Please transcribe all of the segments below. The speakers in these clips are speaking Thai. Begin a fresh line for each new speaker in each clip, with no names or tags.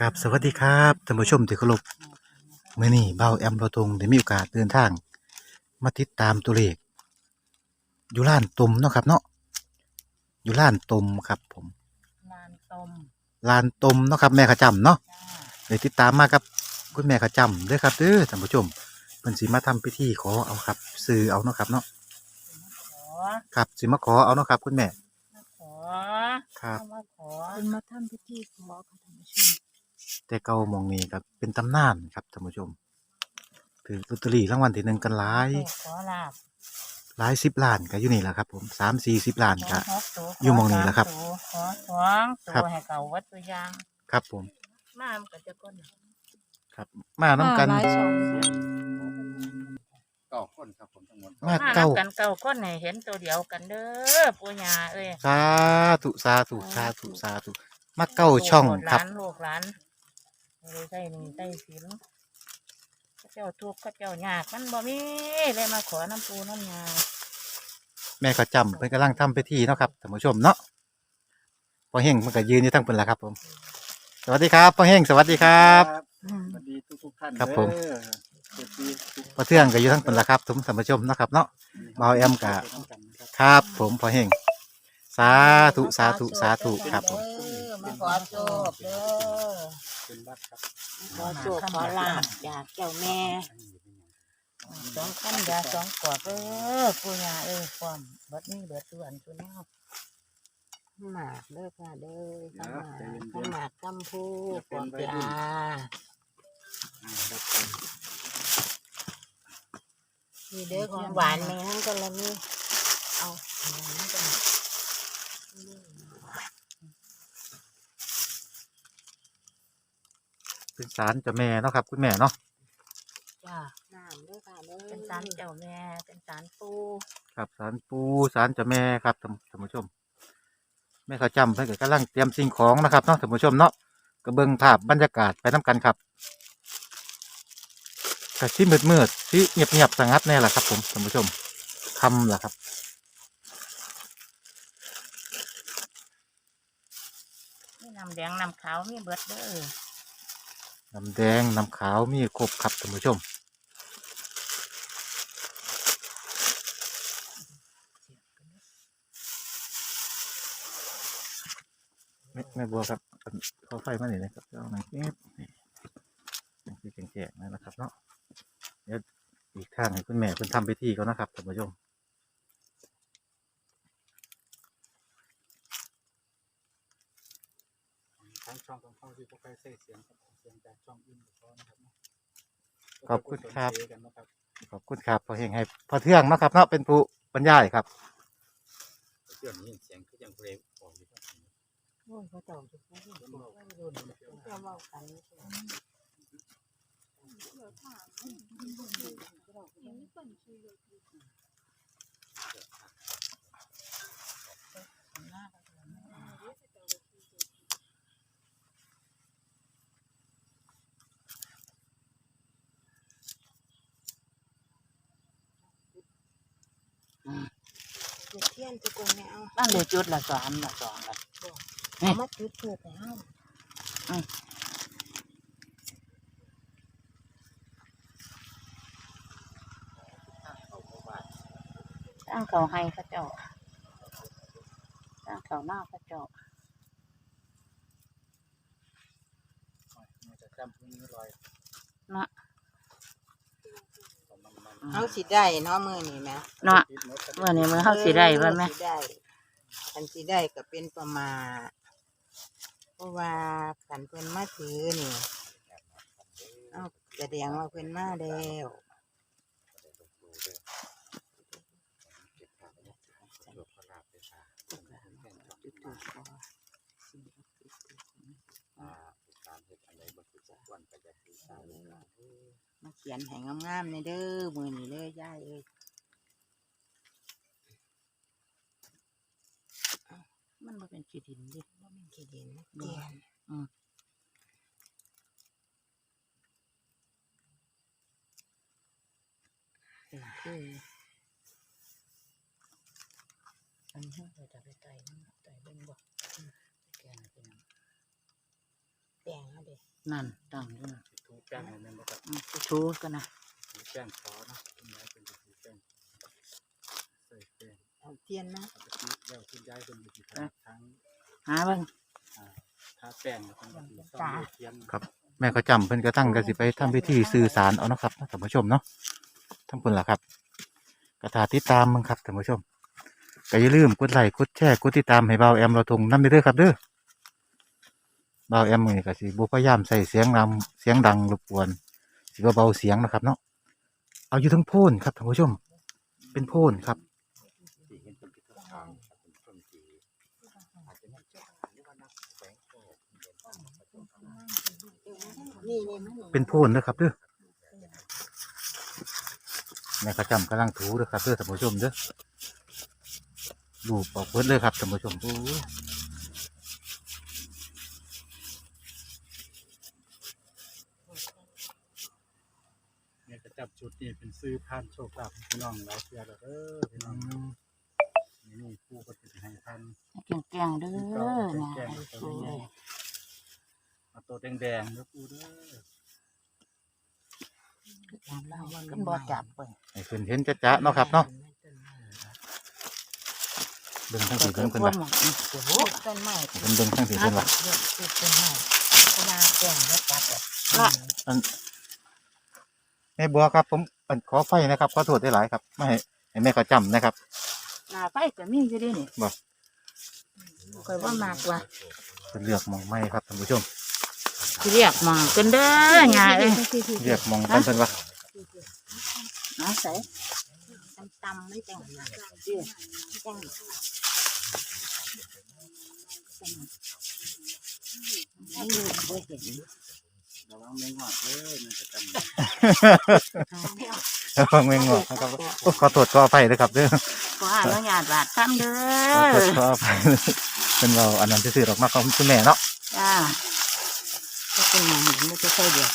กับสวัสดีครับท่านผู้ชมที่เคารพเมื่อนี้เบาแอมเราทงได้มีโอกาสเดินทาง มาติดตามตัวเลขอยู่ล้านตมเนาะครับเนาะอยู่ล้านตมครับผม
ลานตม
ลานตมเนาะครับแม่ขจำเนาะ
จ้า
เลยติดตามมากับคุณแม่ขจำเด้วยครับเด้อท่านผู้ชมเพิ่นสิมาทำพิธีขอเอาครับ ซื้อเอาเนาะครับเนาะ
ขอ
ครับสิมาขอเอาเนาะครับ คุณแม่
มาขอ
ครับ
เข้ามาขอ
คุณมาทำพิธีขอค่ะท่านผู้ชม
แต่เก่ามองนี้ครับเป็นตำนานครับท่านผู้ชมถือลอตเตอรี่รางวัลที่หนึ่งกันหลาย
โชคขอลาบ
หลายสิบล้านก็อยู่นี่แหละครับผมสามสี่สิบล้าน
ข
ก็
อหกตัว
อยู่หม้องนี้แหละครับ
ขอสามตัวขอสองตั
ครับ
วให้เก่าวัดตัวอยาง
ครับผม
มามันก็จะก้น
ครับมาน้ำกัน
หลายช่อง
เก้าคนครับผมทั้งหมด
มา
มา
เก้า
นำกันเก่าก้นให้เห็นตัวเดียวกันเด้อปู่ย่าเอ้ย
สาธุสาธุสาธุสาธุมาเก้าช่องครับ
หลานลูกหลาน เลยใส่หนี่ใส่สินเขาเจ้าทุกข์เขาเจ้ายากมันบ่มีเลยมาขอน้ำปูน้ำยา
แม่ก็จำเป็นกำลังทำพิธีเนาะครับท่านผู้ชมเนาะพอเฮงมันก็ยืนอยู่ทั้งเป็นละครับผม สวัสดีครับพอเฮงสวัสดีครับ
สวัสดีทุกทุกๆท่าน
ครับผม
เด้อสวัสดีทุก
พอเทื่องก็อยู่ทั้งเป็นละครับทุกท่านผู้ชมเนาะครับเนาะ เบาแอมกะ ครับ ผมพอเฮงสาธุสาธุสาธุครับผม
เด้อมาขอโชคเด้อ
เป็นวัดครับ
ขอโชคขอลาบจากเจ้าแม่สองขั้นยาสองกรอบเออปู่ย่าเอ้ยความเบิดนี้เบิดส่วนตัวแนวหมากเด้อค่ะเด้อข้าวหมากข้าวหมากกัมพูกรอบยา
อ่าครับผม
มีเด้อของหวานแม่งก็ละนี่เอาอันนั้นก็
เป็นสารเจ้าแม่เนาะครับ คุณแม่เนาะ
จ้าน้ำเด้อค่ะเด้อเป็นสารเจ้าแม่เป็นสารปู
ครับสารปูสารเจ้าแม่ครับท่านท่านผู้ชม แม่เขาจำเพื่อนก็กำลังเตรียมสิ่งของนะครับเนาะท่านผู้ชมเนาะก็เบิ่งภาพบรรยากาศไปน้กันครับก็ที่มืดมืดๆที่เงียบเงียบๆสงัดแน่แหละครับ ผมท่านผู้ชมคำล่ะครับ
มีน้ำแดงน้ำขาวมีเบิดเด้อ
น้ำแดง น้ำขาวมีครบครับท่านผู้ชมแม่แม่บัวครับเขาไฟมาหน่อยนะครับเจ้าหนังเก็บนี่นี่คือแกงๆนั่นนะครับเนาะเดี๋ยวอีกทางให้คุณแม่คุณทำพิธีก่อนนะครับท่านผู้ชม
ช่องของเข้าที่พวกใครใส่เสียงครับเสียงจากช่องอื่นก็นะครับเนาะ
ขอบคุณครับ
เจอกันนะครับ
ขอบคุณครับพอเฮงให้พอเทื่องเนาะครับเนาะเป็นผู้บรรยายครับ
เสียงนี้เสียงคือยังเพลงออกอยู่ครับ
โอ้ยเขาเจ้าจุดนี้เขารุ่นเขาเจ้าเว้ากัน
จุดเทียนทุกคนเนี่ ยเอา
บ้านเดือจุดละสามละสองละ
เอามาจุดถูกแล้ว
ตั้งเขาให้เขาเจ้าตั้งเขาหน้าเขาเจ้า
มันจะจำพรุ่งนี้ลอย
เนาะ
มันมัน
เอาสิได้เนาะมือนี่แหม
เนาะ
คิดหมดครับ
เมื่อนี้มือเข้าสีได้บ้างไหม
สิได้คันสิได้ก็เป็นประมาทเพราะว่าขันเพิ่นมาถือนี่เอาแสดงว่าเพิ่นมาแล้วจุดถูกบ่
อ่าการเฮ็ดอะไรบ่คือจักวันก็จะคือสร้าง
ขียนให้งามๆในเด้อมือนี่เลยย่ายเอ้ย
มันมาเป็นขีดินดิ
บ่แม่นขี้ดินนะเตียน
อืม
เป็นคือ
อันนี้เราจะไปไต่นั่นไต่เบิ่งบ่แกนเป็น
แป้งเอาเด้
นั่นตั้งอยู่ น่ะ
ถูแป้งให้แม่นบ่ครับ
อืมชูกันนะ
ถูแป้งขอเนาะคุณยายเป็นถูแป้งใส่แป้ง
เอาเทียนนะ
ปกติแล้วคุณยายเป็นอยู่ที่ทางทั้ง
หาเบิ่ง
ทาแป้งแล้วก็มีต้องดูเทียน
แม่ก็จำเพิ่นก็ตั้งก็สิไปทำพิธีสื่อสารเอาเนาะครับท่านผู้ชมเนาะทั้งคนล่ะครับกระถาติดตามมึงครับท่านผู้ชมก็อย่าลืมกดไลค์กดแชร์กดติดตามให้เบาแอมเราทงนำเด้อครับเด้อ เบาแอมนี่ก็สิบ่พยายามใส่เสียงนำเสียงดังรบกวนสิเบาเสียงนะครับ เนาะเอาอยู่ทั้งโพนครับท่านผู้ชม เป็นโพนครับเป็นโพนนะครับเด้อแม่ก็จำกำลังถูเด้อครับเด้อท่านผู้ชมเด้อดูปอกเพิดเลยครับท่านผู้ชมโอ้ย
เนี่ยก็จับจุดนี่เป็น ซื้อผ่านโชคลาภพี่น้องหลายเทื่อแล้วเด้อพี่น้องนี่นี่ผู้ก็สิให้ท่าน
แกงๆเด้อนะไอ้ชูเลย
เอาตัวแดงๆเด้อปูเด้อ
กันบ่จับเบิ่ง
ให้เพิ่นเห็นจะๆเนาะครับเนาะเบิ่งทั้งสี่เพิ่นเพิ่น
ว่า
ว่า
หมดโอ้โห
ต้นไม้
เพิ่นเบิ่งทั้งสี่เพิ่นว่า
เลือกปลูกต้นไม้เพราะว่าแก่งแล้วตัดออก
ละ
แม่บัวครับ ผมเอิ่นขอไฟนะครับขอโทษได้หลายครับไม่ให้ให้แม่เขาจำนะครับ
หน้าไฟก็มีอยู่เดินี่
บ่
ค่อยว่ามากว่า
เพิ่นเลือกหมองไม้ครับท่านผู้ชม
สิเรียกมากันเด้อยายเอ้ย
เลือกหมองกันเพิ่นว่า
มาใส่
ตำๆมันจังนะจัง
ให้ลูกบ่เห็น
ระวังไม่งอดเด้อมันจะกัน
ฟังไม่งอกนะครับโอ้ขอโทษขออภัยด้วยครับเด้อ
ขออนุญาตบาดคำเด้
ขอโทษ
อ
ขออภัยเป็นเราอันนั้นซื่อๆดอกมาของคุณแม่เนาะ
จ้าก็เป็นหยังไม่ใช่ค่อยเดียว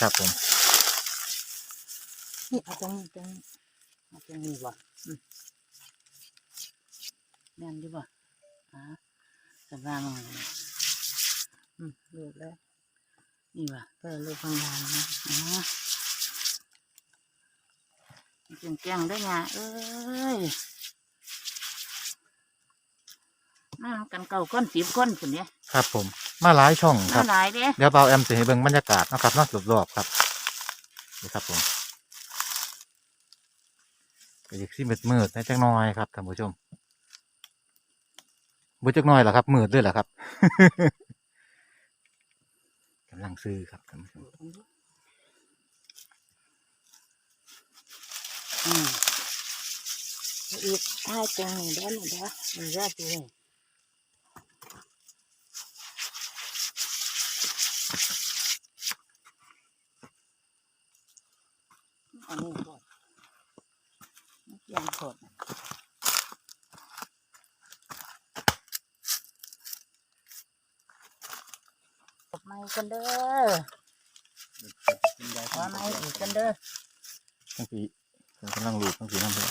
ครับผม
นี่เอาตรงนี้ตรงนี้เอาตรงนี้บ่อืมแม่นดีบ่อ่าสบายมากเลยอืมลูกแล้ว นี่ว่ะเพื่อลูกข้างล่างนะอ๋อเก่งเก่งๆด้วยไงเอ้ยมากันเก่าก้นสิบก้นคนเนี้ย
ครับผม มาหลายช่องค
มา
รับ
หลายเด้
เดี๋ยวเบาแอมสิให้เบิ่งบรรยากาศเนาะครับเนาะรอบๆครับนี่ครับผมก็อยากสิมืดๆนะจักหน่อยครับท่านผู้ชมบ่จักหน่อยล่ะครับมืดด้วยล่ะครับกำลังซื้อครับท่านผู้ชม
อืมอีกท้ายตรงนี้เด้อนี่เด้อมันเยอะจริงอันนี้หมดยังหดตบ กันเด้อ
คุณยาย
ขอไม้อีกกันเด้อ
ทั้งปีเพิ่นกำลังลูบทั้งปีน้ำเพิ่น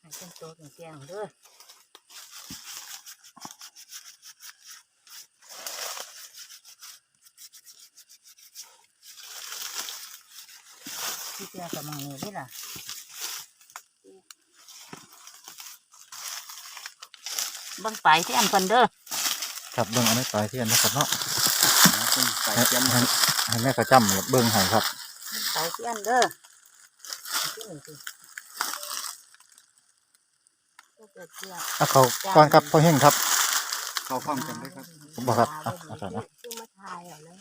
ให้เป็นตัวเป็นแกงเด้อที่เจ้ากับมังเนี่ที่ล่ะ บังไปที่อันคนเด้อ
ครับเบิ่งอันนี้ปลายเทียนนะครับเนาะ
เป็นสาย
ให้
เทียม
ให้ให้แม่เขาจำเบิ่งให้ครับ
ไปที่อันเด้อที่นี่สิก็เกิดเสีย
เอาเขาก่อนครับพ่อเฮงครับ
เข้าพร้อมกันได้ครับ
ผมบอกครับอะเอาใส่นะ
ซึ่งมาทายเอาเลย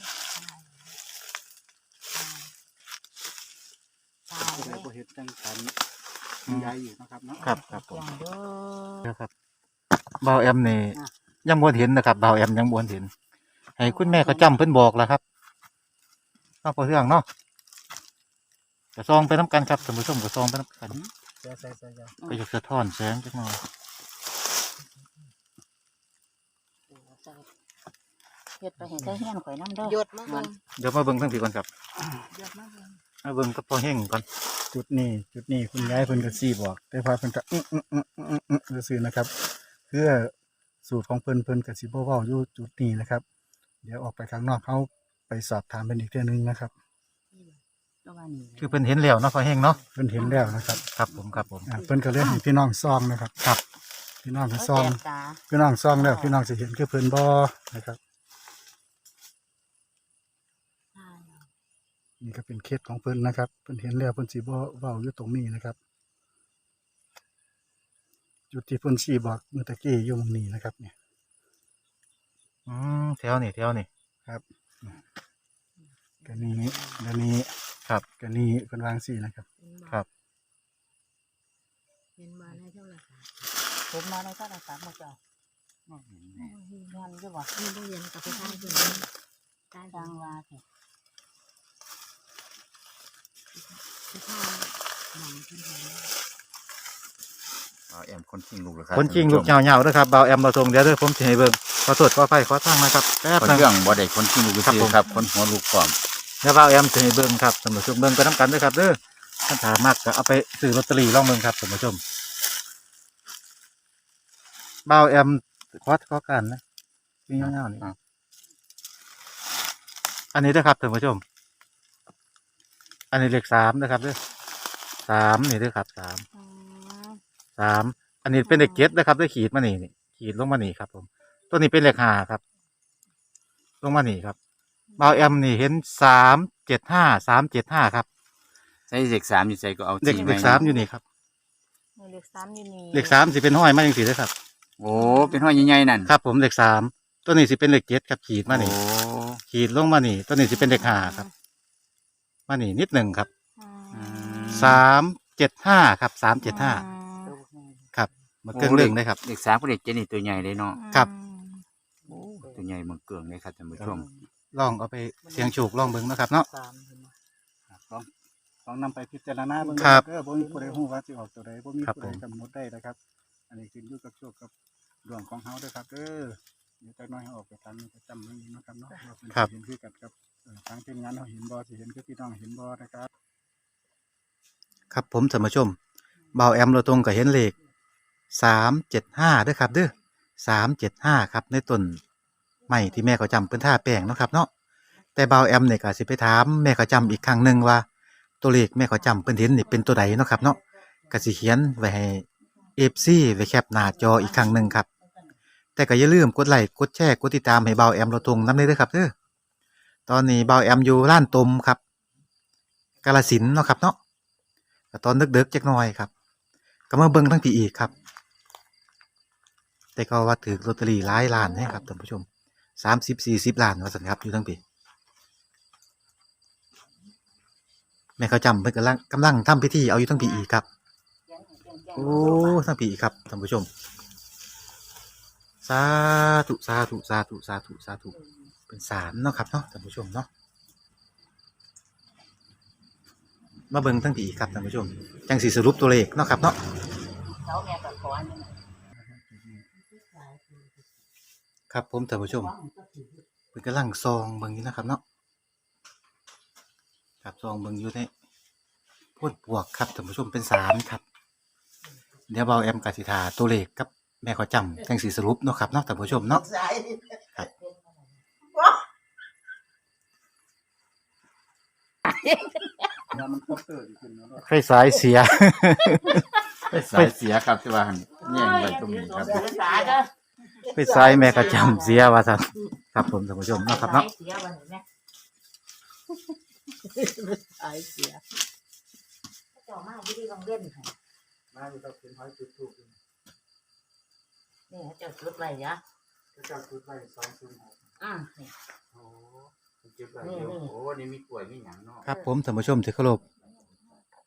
ทาย
ผู้ใด
เลย
บ่เฮ็ดจังกันคุณยายอยู่นะครับเนาะ
ครับครับผ
แก
ม
งเด้อ
นะครับเบาแอมนี่
อะ
ยังบ่เห็นนะครับเบาแอมยังบ่เห็น ให้คุณแม่เขาจำเพิ่นบอกแล้วครับเอาพอเรื่องเนาะกระซองไปน้ำกันครับท่านผู้ชมกระซองไปน้ำกัน
ใส่ใส่ใส่ใส่
ก็อยากสะท้อนแสงจักหน่อย
เฮ็ดไปเห็นได้เฮียนข่อยน้ำเด้อ
หยดมาเบิ่ง
เดี๋ยวมาเบิ่งทั้งผีก่อนครับ
หยดมาเบิ่ง
มาเบิ่งกับพ่อเฮงก่อน
จุดนี้ จุดนี้คุณยายเพิ่นก็ซี่บอก แต่พอเพิ่นก็อื้ออื้ออื้ออื้ออื้อซื่อๆนะครับ คคือสูตรของเพิ่นเพิ่นก็สิบ่เว้าอยู่จุดนี้นะครับ เดี๋ยวออกไปข้างนอกเขาไปสอบถามเพิ่นอีกเทื่อนึงนะครับ
ก็ว่านี่
คือเพิ่นเห็นแล้วเนาะพอแห้งเนาะ
เพิ่นเห็นแล้วนะครับ
ครับผมครับผม
อ่าเพิ่นก็เลยให้พี่น้องซองนะครับ
ครับ
พี่น้องก็
เขา
ซอง
แสบตา
พี่น้องซองแล้วพี่น้องสิเห็นคือเพิ่นบ่นะครับ นี่ก็เป็นเคสของเพิ่นนะครับ เพิ่นเห็นแล้วเพิ่นสิบ่เว้าอยู่ตรงนี้นะครับ จุดที่เพิ่นชี้บอกเมื่อตะกี้อยู่ตรงนี้นะครับ เนี่ย
อืมแถวนี่แถวนี่
ครับก็นี้ก็นี้
ครับ
ก็นี้เพิ่นวางสี่นะครับ
ครับ
เห็นมาในเท่าไหร่ค่ะ
ผมมาในโทรศัพท์มาจ้ะงานจะบอก
นี่ได้เรียนกับไปทางเพิ่นนี่ใต้
ดั
ดั
ง
ง
ว่าเถอะ
ไปทางหนังเพิ่นเห็น
อ๋อ แอมคนจริงลูกเหรอครับ
คนจริงลูกเหยาวๆเด้อครับเบาแอมเราทรงเดี๋ยวเด้อผมสิให้เบิ่งขอโทษขออภัยขอทางนะครับแป๊บ
คน
นึง
เรื่องบ่ได้คนจริงลูก
ครับ
ซื้
ผ
อ
ม
ครับคนหัวลูกพร้อม
เดี๋ยวเบาแอมสิให้เบิ่งครับท่านผู้ชมเบิ่งไปนํกันเด้อครับเด้อท่านถามมากก็เอาไปซื้อลอตเตอรี่ลองเบิ่งครับท่านผู้ชมเบาแอมขอขอกันนะวิ่งยาวๆนี่อันนี้เด้อครับท่านผู้ชม อันนี้เลขสามนะครับเด้อสามนี่เด้อครับสาม สามอันนี้เป็นเลขเจ็ดนะครับได้ขีดมานี่นี่ขีดลงมานี่ครับ ผม ตัวนี้เป็นเลขห้าครับ ลงมานี่ครับบาวแอมนี่เห็นสามเจ็ดห้าสามเจ็ดห้าครับ
ใช้เด็กสามอยู่ใส่ก็เอา
เลข
สี่
เลขสามอยู่นี่ครับ
เลขสามอยู่นี่
เลขสามสิเป็นห้อยมาอย่างสี่เลยครับ
โอ้เป็นห้อยใหญ่ๆนั่น
ครับ ผมเลขสามตัวนี้สิเป็นเลขเจ็ดครับขีดมานี่
โอ้
ขีดลงมานี่ ตัวนี้สิเป็นเลขห้าครับ มานี่นิดหนึ่งครับ
อืม
สามเจ็ดห้าครับสามเจ็ดห้าครับ มาเกินเรื่องได้ครับ
เด็กสามกับเด็กเจนี่ตัวใหญ่เลยเนาะ
ครับ
โอ้ตัวใหญ่เหมือนเกลืองเลยครับท่านผู้ชม
ลองเอาไปเสียงโชคลองเบิ้งนะครับเนาะ
สามเห็นไหม
ต้องต้องนำไปพิจารณาเบิ่ง
ครับ
เด้อบ่มีผู้ใดฮู้ว่าสิออกตัวใดบ่มี
ครับ
ผู้ใด
ผม
กำหนดได้นะครับ อันนี้ขึ้นอยู่กับโชคกับดวงของเฮาเด้อครับเด้อเดี๋ยวจักหน้อยเฮาออกไปทางนี้ประจำเรื่องนี้นะครับเนาะว่าเพิ่นสิเห็นคือกันครับเอ่อทางทีมงานเฮาเห็นบ่สิเห็นคือพี่น้องเห็นบ่นะครับ
ครับผมท่านผู้ชมเบาแอมเราตรงกับเห็นเลข สามเจ็ดห้าด้วยครับเด้อสามเจ็ดห้าครับในต้นไม้ที่แม่เขาจำเพิ่นท่าแป้งเนาะครับเนาะแต่เบาแอมเนี่ยก็สิไปถามแม่เขาจำอีกครั้งหนึ่งว่า ตัวเลขแม่เขาจำเพิ่นเห็นนี่เป็นตัวใดเนาะครับเนาะก็สิเขียนไว้ให้เอฟซีไว้แคปหน้าจออีกครั้งหนึ่งครับแต่ก็อย่าลืมกดไลค์กดแชร์กดติดตามให้เบาแอมเราตรงน้ำเลยเด้อครับเด้อตอนนี้เบาแอมอยู่ร้านตมครับกาลสินเนาะครับเนาะตอนดึกๆจักหน่อยครับ ก็มาเบิ่งทั้งปีอีกครับ แต่ก็ว่าถือลอตเตอรี่หลายล้านนะครับท่านผู้ชมสามสิบสี่สิบล้านว่าสันครับอยู่ทั้งปีแม่เขาจำเพิ่นกำลังกำลังทำพิธีเอาอยู่ทั้งปีอีกครับโอ้ทั้งปีอีกครับท่านผู้ชมสาธุสาธุสาธุสาธุสาธุเป็นสารเนาะครับเนาะท่านผู้ชมเนาะมาเบิ่งทั้งปีครับท่านผู้ชม จังสีสรุปตัวเลขเนาะครับเนาะ ครับผมท่านผู้ชมเป็นกำลังซองเบิ่งอยู่นะครับเนาะครับซองเบิ่งอยู่ในโพดบวกครับท่านผู้ชมเป็นสามครับ เดี๋ยวเบาแอมกสิทาตัวเลขกับแม่ขอจำจังสีสรุปเนาะครับเนาะท่านผู้ชมเนาะครับ
ว่ามันคอมเตอร์อยู่ขึ้นเนาะ
ไฟสายเสีย
สายเสียครับที่ว่าหั่นแย่งไว้ตรงนี้ครับ
สายเด้อ
ไฟสายแม่ขอจำเสียว่าท่านครับผมท่านผู้ชมเนาะครับเนาะ
เสียวันเห็นไหมสายเสียเจ้ามาที่ดีลองเล่นให้
มาอยู่กับเป็นหอยจุดทูบอยู่
นี่เจ้าจุดไว้ยะ
ก็จะจุดไว้206
อ่านี่
โอ้เก็บไว้เดี๋ยวโอ้นี่มีกล้วยมีหยังเนาะ
ครับผมท่านผู้ชมที่เคารพ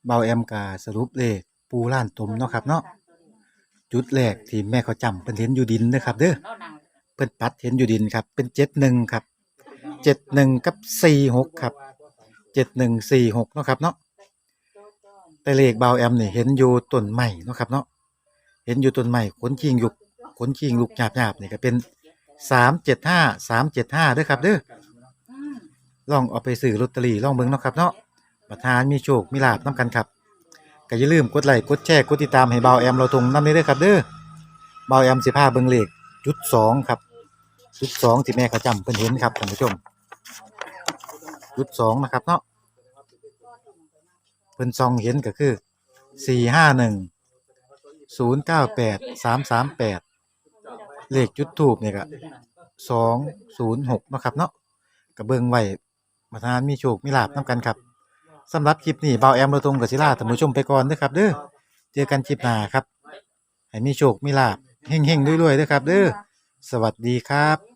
เบาแอมกาสรุปเลขปูล้านตมเนาะครับเนาะ จุดแรกที่แม่เขาจำเพิ่นเห็นอยู่ดินนะครับ เด้อเพิ่นปัดเห็นอยู่ดินครับ เป็นเจ็ดหนึ่งครับเจ็ดหนึ่งกับสี่หกครับเจ็ดหนึ่งสี่หกเนาะครับเนาะแต่เลขเบาแอมนี่เห็นอยู่ต้นไม้เนาะครับเนาะเห็นอยู่ต้นไม้ขนชิงยุกขนชิงลุกหยาบหยาบๆนี่ก็เป็นสามเจ็ดห้าสามเจ็ดห้าเด้อครับเด้อลองเอาไปซื้อลอตเตอรี่ลองเบิ่งเนาะครับเนาะประธานมีโชคมีลาบน้ำกันครับ ก็อย่าลืมกดไลค์กดแชร์กดติดตามให้เบาแอมเราตรงน้ำนี้ด้วยครับเด้อเบาแอมสิพาเบิ่งเลขจุดสองครับจุดสองที่แม่เขาจำเพิ่นเห็นครับท่านผู้ชมจุดสองนะครับเนาะเพิ่นซองเห็นก็คือสี่ห้าหนึ่งศูนย์เก้าแปดสามสามแปดเลขจุดทูบเนี่ยก็สองศูนย์หกนะครับเนาะก็เบิ่งไว้มาทานมีโชคมีลาบนํกันครับ สำหรับคลิปนี้เบาแอมเราตรงกับศิลาท่านผู้ชมไปก่อนนะครับ เด้อเจอกันคลิปหน้าครับ ให้มีโชคมีลาบเฮงๆรวยๆด้วยครับ เด้อสวัสดีครับ